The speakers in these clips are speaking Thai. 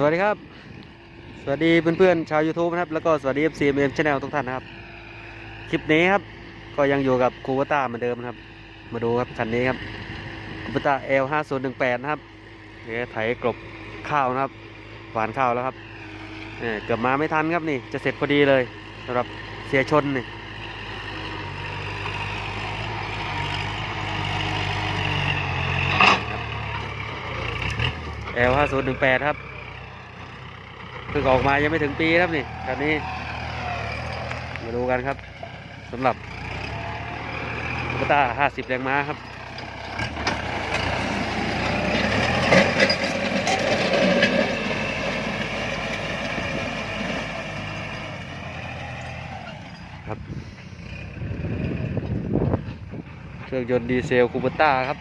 สวัสดีครับ สวัสดีเพื่อนๆชาว YouTube นะครับ แล้วก็สวัสดี FC MM Channel ทุกท่านนะครับ คลิปนี้ครับ ก็ยังอยู่กับคูเปต้าเหมือนเดิมนะครับ มาดูครับคันนี้ครับคูเปต้า L 5 0 1 8 นะครับเนี่ยไถกลบข้าวนะครับหวานข้าวแล้วครับเเกือบมาไม่ทันครับนี่จะเสร็จพอดีเลยสำหรับเสียชนนี่ L 5 0 1 8ครับ พิ่งออกมายังไม่ถึงปีครับนี่คันนี้ มาดูกันครับสำหรับโตต้า50แรงม้าครับครับเครื่องยนต์ดีเซลคูเปต้าครับ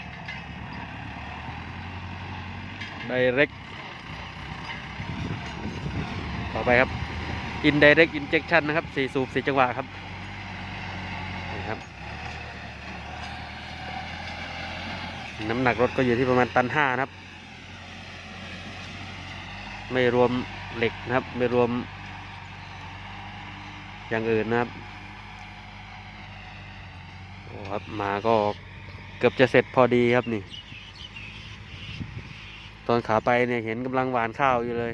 ไดเร็ก ต่อไปครับ indirect injection นะครับสี่สูบสี่จังหวะครับนี่ครับ น้ำหนักรถก็อยู่ที่ประมาณตันห้านะครับ ไม่รวมเหล็กนะครับ ไม่รวม อย่างอื่นนะครับโอ้ครับมาก็เกือบจะเสร็จพอดีครับนี่ ตอนขาไปเนี่ยเห็นกำลังหวานข้าวอยู่เลย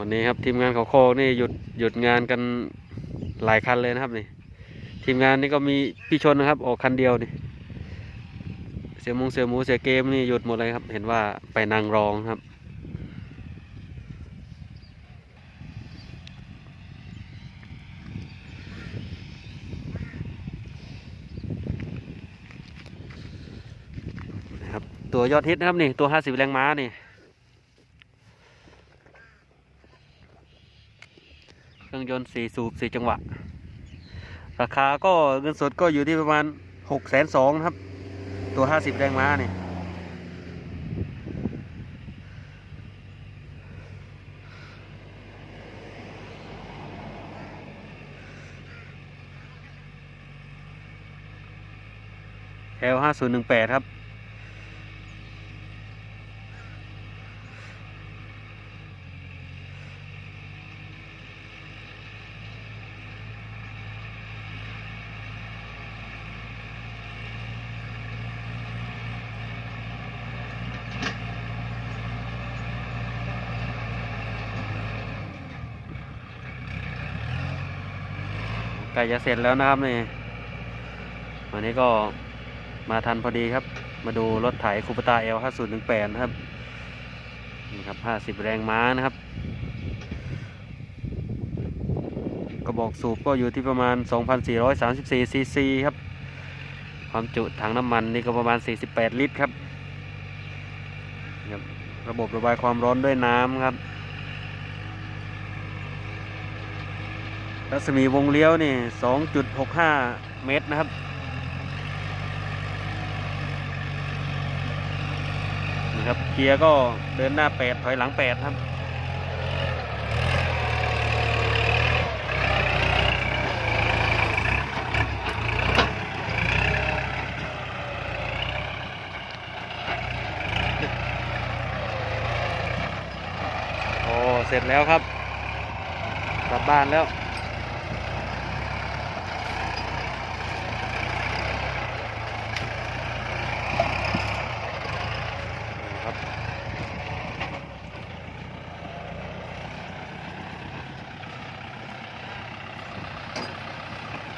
วันนี้ครับทีมงานเขาโคกนี่หยุดหยุดงานกันหลายคันเลยนะครับนี่ ทีมงานนี่ก็มีพี่ชนนะครับ ออกคันเดียวนี่ เสียมงเสียหมูเสียเกมนี่หยุดหมดเลยครับ เห็นว่าไปนางรองครับนะครับตัวยอดฮิตนะครับนี่ตัว 50 แรงม้านี่ เครื่องยนต์4สูบ4จังหวะ ราคาก็เงินสดก็อยู่ที่ประมาณ6กแสนสองครับ ตัว50แรงม้านี่ย L5018 ครับ ใกล้จะเสร็จแล้วนะครับนี่วันนี้ก็มาทันพอดีครับ มาดูรถไถคูปตา L 5 0 1 8นะครับนี่ครับ50แรงม้านะครับ กระบอกสูบก็อยู่ที่ประมาณ 2,434ซีซีครับ ความจุถังน้ำมันนี่ก็ประมาณ 48 ลิตรครับ ระบบระบายความร้อนด้วยน้ำครับ รัศมีวงเลี้ยวนี่ 2.65 เมตรนะครับ นี่ครับ เกียร์ก็เดินหน้า 8 ถอยหลัง 8 ครับ โอ้ เสร็จแล้วครับ กลับบ้านแล้ว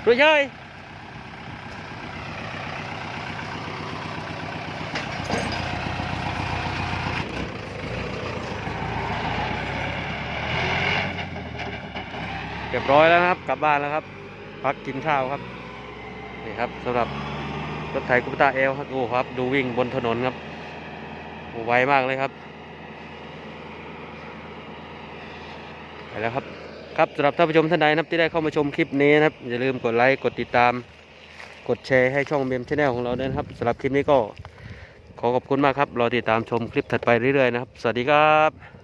รู้ใช่เรียบร้อยแล้วนะครับ กลับบ้านแล้วครับ พักกินข้าวครับนี่ครับสำหรับรถไถกุปตาเอลครับโอ้ครับ ดูวิ่งบนถนนครับโอ้ไวมากเลยครับ ไปแล้วครับ ครับสำหรับท่านผู้ชมท่านใดนะครับที่ได้เข้ามาชมคลิปนี้นะครับอย่าลืมกดไลค์กดติดตาม กดแชร์ให้ช่องเบมชแนลของเราด้วยนะครับสำหรับคลิปนี้ก็ขอขอบคุณมากครับรอติดตามชมคลิปถัดไปเรื่อยๆนะครับ สวัสดีครับ